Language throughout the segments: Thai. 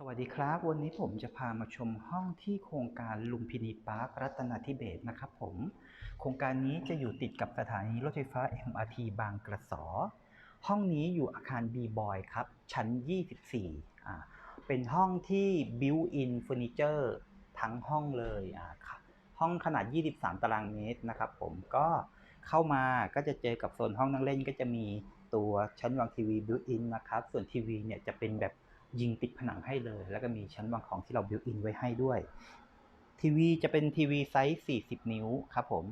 สวัสดีครับ วันนี้ผมจะพามาชมห้องที่โครงการลุมพินีพาร์ครัตนาธิเบศนะครับผม โครงการนี้จะอยู่ติดกับสถานีรถไฟฟ้า MRT บางกระสอ ห้องนี้อยู่อาคาร B-Boy ครับ ชั้น 24อ่าเป็นห้องที่ built-in furniture ทั้งห้องเลยอ่าครับห้องขนาด 23 ตารางเมตรนะครับผมก็เข้ามาก็จะเจอกับโซนห้องนั่งเล่นก็จะมีตัวชั้นวางทีวี built-in นะครับส่วนทีวีเนี่ยจะเป็นแบบ ยิงติดผนังให้เลย แล้วก็มีชั้นวางของที่เรา built-in ไว้ให้ด้วย ทีวีจะเป็นทีวีไซส์ 40 นิ้วครับผม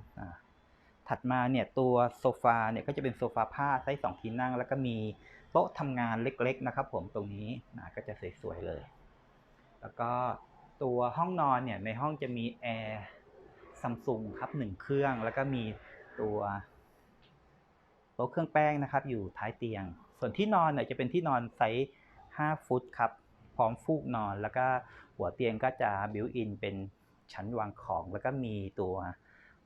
ถัดมาเนี่ยตัวโซฟาเนี่ยก็จะเป็นโซฟาผ้าไซส์สองที่นั่ง แล้วก็มีโต๊ะทำงานเล็กๆนะครับผมตรงนี้นะก็จะสวยๆเลย แล้วก็ตัวห้องนอนเนี่ยในห้องจะมีแอร์ซัมซุงครับหนึ่งเครื่อง แล้วก็มีตัวโต๊ะเครื่องแป้งนะครับ อยู่ท้ายเตียง ส่วนที่นอนเนี่ยจะเป็นที่นอนไซส์ 5 ฟุตครับ พร้อมฟูกนอน แล้วก็หัวเตียงก็จะบิวอินเป็นชั้นวางของ แล้วก็มีตัว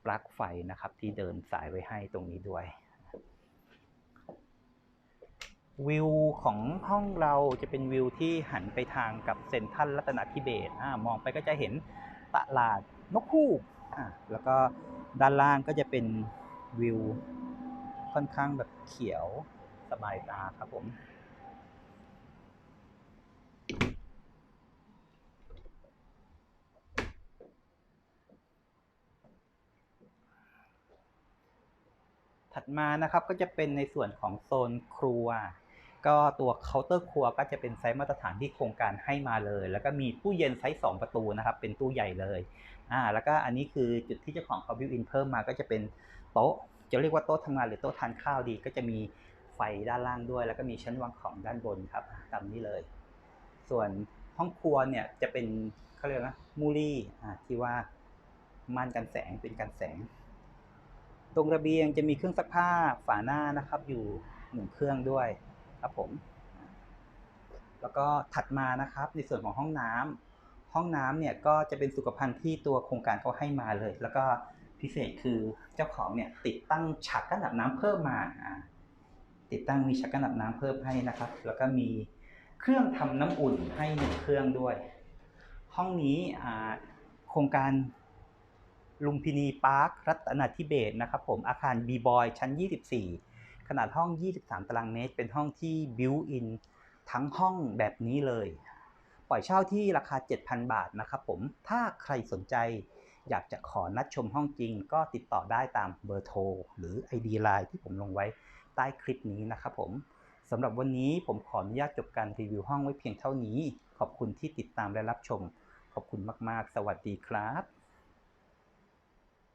ปลั๊กไฟนะครับ ที่เดินสายไว้ให้ตรงนี้ด้วย วิวของห้องเราจะเป็นวิวที่หันไปทางกับเซนทรัลรัตนทิเบศมองไปก็จะเห็นตลาดนกฮูกอ่แล้วก็ด้านล่างก็จะเป็นวิวค่อนข้างแบบเขียวสบายตาครับผม มานะครับก็จะเป็นในส่วนของโซนครัว ก็ตัวเคาน์เตอร์ครัวก็จะเป็นไซส์มาตรฐานที่โครงการให้มาเลย แล้วก็มีตู้เย็นไซส์ 2 ประตูนะครับ เป็นตู้ใหญ่เลยอ่าแล้วก็อันนี้คือจุดที่เจ้าของเขาบิวอินเพิ่มมาก็จะเป็นโต๊ะจะเรียกว่าโต๊ะทำงานหรือโต๊ะทานข้าวดี ก็จะมีไฟด้านล่างด้วย แล้วก็มีชั้นวางของด้านบนครับตามนี้เลย ส่วนห้องครัวเนี่ยจะเป็นเขาเรียกนะมูลี่อ่าที่ว่าม่านกันแสงเป็นกันแสง ตรงระเบียงจะมีเครื่องซักผ้าฝาหน้านะครับอยู่หนึ่งเครื่องด้วยครับผม แล้วก็ถัดมานะครับในส่วนของห้องน้ำห้องน้ำเนี่ยก็จะเป็นสุขภัณฑ์ที่ตัวโครงการเขาให้มาเลย แล้วก็พิเศษคือเจ้าของเนี่ยติดตั้งฉักกั้นอาบน้ำเพิ่มมา ติดตั้งมีฉักกั้นอาบน้ำเพิ่มให้นะครับ แล้วก็มีเครื่องทำน้ำอุ่นให้หนึ่งเครื่องด้วย ห้องนี้โครงการ ลุมพินีพาร์ครัตนาธิเบศนะครับผมอาคาร B-Boy ชั้น 24 ขนาดห้อง 23 ตารางเมตร เป็นห้องที่ built in ทั้งห้องแบบนี้เลย ปล่อยเช่าที่ราคา 7,000 บาทนะครับผมถ้าใครสนใจอยากจะขอนัดชมห้องจริง ก็ติดต่อได้ตามเบอร์โทรหรือ ID Line ที่ผมลงไว้ใต้คลิปนี้นะครับผมสำหรับวันนี้ผมขออนุญาตจบการรีวิวห้องไว้เพียงเท่านี้ ขอบคุณที่ติดตามและรับชม ขอบคุณมาก ๆ สวัสดีครับ